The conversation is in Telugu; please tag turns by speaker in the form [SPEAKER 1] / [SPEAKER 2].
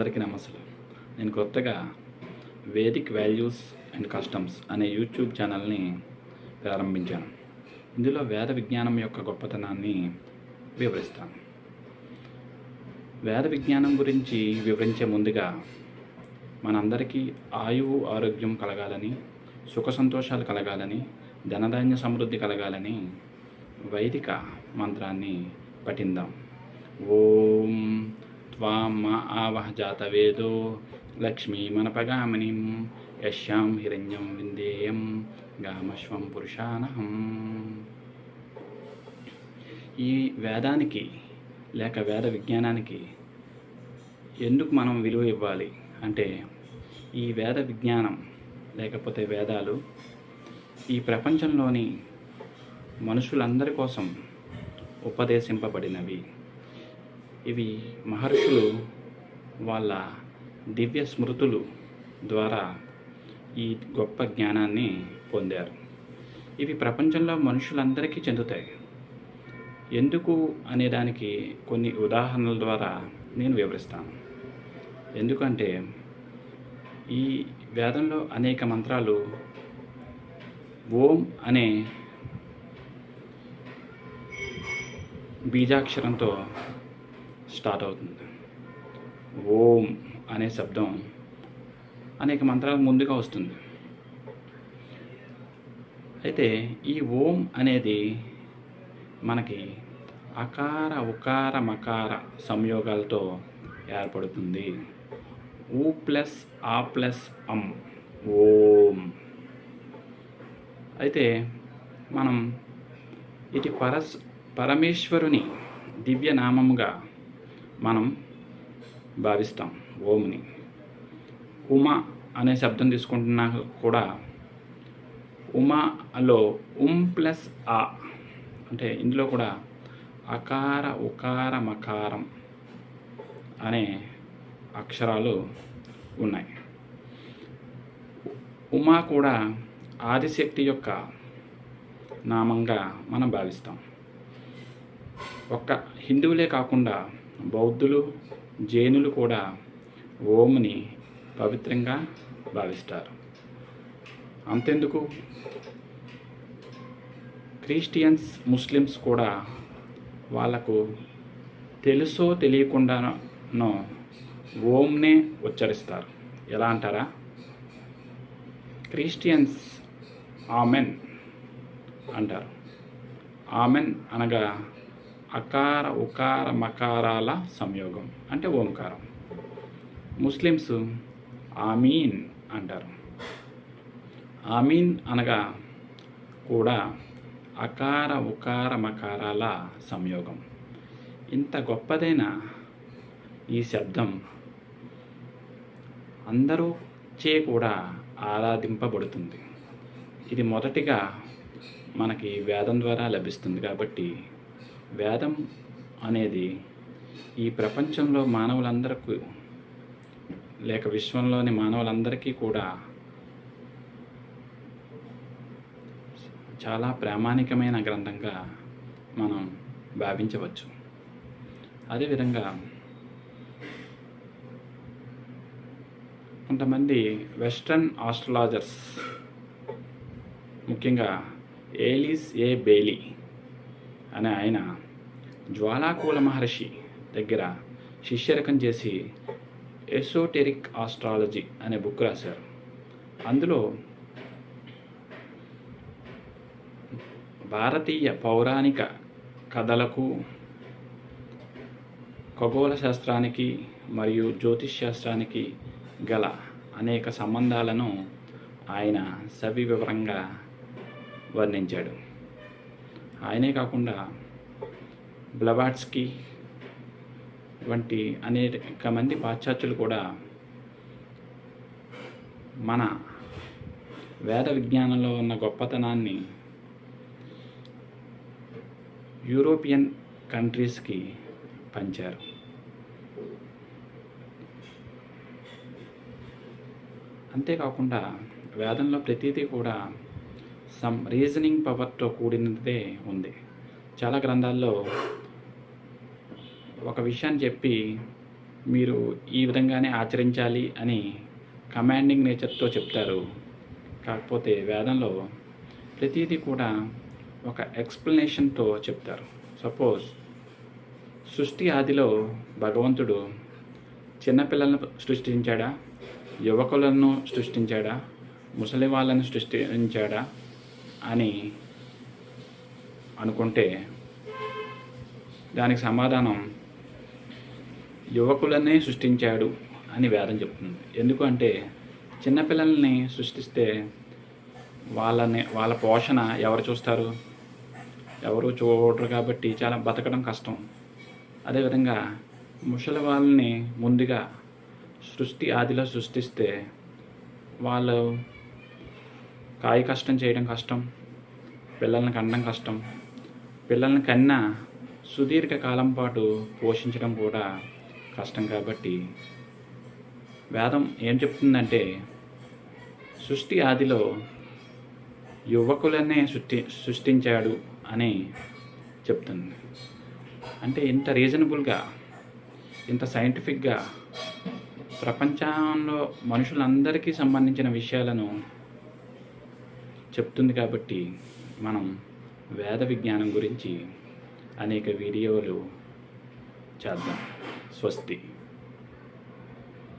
[SPEAKER 1] అందరికీ నమస్కారం. నేను కొత్తగా వేదిక్ వాల్యూస్ అండ్ కస్టమ్స్ అనే యూట్యూబ్ ఛానల్ని ప్రారంభించాను. ఇందులో వేద విజ్ఞానం యొక్క గొప్పతనాన్ని వివరిస్తాను. వేద విజ్ఞానం గురించి వివరించే ముందుగా మనందరికీ ఆయువు ఆరోగ్యం కలగాలని సుఖ సంతోషాలు కలగాలని ధనధాన్య సమృద్ధి కలగాలని వైదిక మంత్రాన్ని పఠిందాం. ఓం త్వాం మా ఆవహ జాతవేదో లక్ష్మీమనపగామినిం యశ్యాం హిరణ్యం విందేయం గామశ్వం పురుషానహం ఈ వేదానికి లేక వేద విజ్ఞానానికి ఎందుకు మనం విలువ ఇవ్వాలి? అంటే ఈ వేద విజ్ఞానం లేకపోతే వేదాలు ఈ ప్రపంచంలోని మనుషులందరి కోసం ఉపదేశింపబడినవి. ఇవి మహర్షులు వాళ్ళ దివ్య స్మృతులు ద్వారా ఈ గొప్ప జ్ఞానాన్ని పొందారు. ఇవి ప్రపంచంలో మనుషులందరికీ చెందుతాయి. ఎందుకు అనే దానికి కొన్ని ఉదాహరణల ద్వారా నేను వివరిస్తాను. ఎందుకంటే ఈ వేదంలో అనేక మంత్రాలు ఓం అనే బీజాక్షరంతో స్టార్ట్ అవుతుంది. ఓం అనే శబ్దం అనేక మంత్రాలకు ముందుగా వస్తుంది. అయితే ఈ ఓం అనేది మనకి అకార ఉకార మకార సంయోగాలతో ఏర్పడుతుంది. ఊ ప్లస్ ఆ ప్లస్ అం ఓం. అయితే మనం ఇది పరస్ పరమేశ్వరుని దివ్య నామముగా మనం భావిస్తాం ఓంని ఉమ అనే శబ్దం తీసుకుంటున్నా కూడా ఉమాలో ఉమ్ ప్లస్ ఆ అంటే ఇందులో కూడా అకార ఉకార మకారం అనే అక్షరాలు ఉన్నాయి. ఉమా కూడా ఆదిశక్తి యొక్క నామంగా మనం భావిస్తాం. ఒక్క హిందువులే కాకుండా బౌద్ధులు జైనులు కూడా ఓంని పవిత్రంగా భావిస్తారు. అంతెందుకు? క్రిస్టియన్స్ ముస్లిమ్స్ కూడా వాళ్ళకు తెలుసో తెలియకుండానో ఓంనే ఉచ్చరిస్తారు. ఎలా అంటారా? క్రిస్టియన్స్ ఆమెన్ అంటారు. ఆమెన్ అనగా అకార ఉకార మకారాల సంయోగం అంటే ఓంకారం. ముస్లిమ్స్ ఆమీన్ అంటారు. ఆమీన్ అనగా కూడా అకార ఉకార మకారాల సంయోగం. ఇంత గొప్పదైన ఈ శబ్దం అందరూ చే కూడా ఆరాధింపబడుతుంది. ఇది మొదటిగా మనకి వేదం ద్వారా లభిస్తుంది కాబట్టి వేదం అనేది ఈ ప్రపంచంలో మానవులందరికీ లేక విశ్వంలోని మానవులందరికీ కూడా చాలా ప్రామాణికమైన గ్రంథంగా మనం భావించవచ్చు. అదేవిధంగా కొంతమంది వెస్ట్రన్ ఆస్ట్రాలజర్స్ ముఖ్యంగా ఏలిస్ ఏ బేలీ అనే ఆయన జ్వాలాకూల మహర్షి దగ్గర శిష్యరకం చేసి ఎసోటెరిక్ ఆస్ట్రాలజీ అనే బుక్ రాశారు. అందులో భారతీయ పౌరాణిక కథలకు ఖగోళ శాస్త్రానికి మరియు జ్యోతిష్ శాస్త్రానికి గల అనేక సంబంధాలను ఆయన సవివరంగా వర్ణించాడు. ఆయనే కాకుండా బ్లవాట్స్కి వంటి అనేక మంది పాశ్చాత్యులు కూడా మన వేద విజ్ఞానంలో ఉన్న గొప్పతనాన్ని యూరోపియన్ కంట్రీస్కి పంచారు. అంతేకాకుండా వేదంలో ప్రతిదీ కూడా సమ్ రీజనింగ్ పవర్తో కూడినదే ఉంది. చాలా గ్రంథాల్లో ఒక విషయాన్ని చెప్పి మీరు ఈ విధంగానే ఆచరించాలి అని కమాండింగ్ నేచర్తో చెప్తారు. కాకపోతే వేదంలో ప్రతిదీ కూడా ఒక ఎక్స్ప్లెనేషన్తో చెప్తారు. సపోజ్ సృష్టి ఆదిలో భగవంతుడు చిన్నపిల్లలను సృష్టించాడా? యువకులను సృష్టించాడా? ముసలి వాళ్ళను సృష్టించాడా? అని అనుకుంటే దానికి సమాధానం యువకులనే సృష్టించాడు అని వేదం చెప్తుంది. ఎందుకంటే చిన్నపిల్లల్ని సృష్టిస్తే వాళ్ళని వాళ్ళ పోషణ ఎవరు చూస్తారు? ఎవరు చూడరు కాబట్టి చాలా బతకడం కష్టం. అదేవిధంగా ముసలి వాళ్ళని ముందుగా సృష్టి ఆదిలో సృష్టిస్తే వాళ్ళు కాయ కష్టం చేయడం కష్టం పిల్లల్ని కనడం కష్టం. పిల్లల్ని కన్నా సుదీర్ఘ కాలం పాటు పోషించడం కూడా కష్టం కాబట్టి వేదం ఏం చెప్తుందంటే సృష్టి ఆదిలో యువకులనే సృష్టి సృష్టించాడు అని చెప్తుంది. అంటే ఇంత రీజనబుల్గా ఇంత సైంటిఫిక్గా ప్రపంచంలో మనుషులందరికీ సంబంధించిన విషయాలను చెప్తుంది కాబట్టి మనం వేద విజ్ఞానం గురించి అనేక వీడియోలు చేద్దాం. స్వస్తి.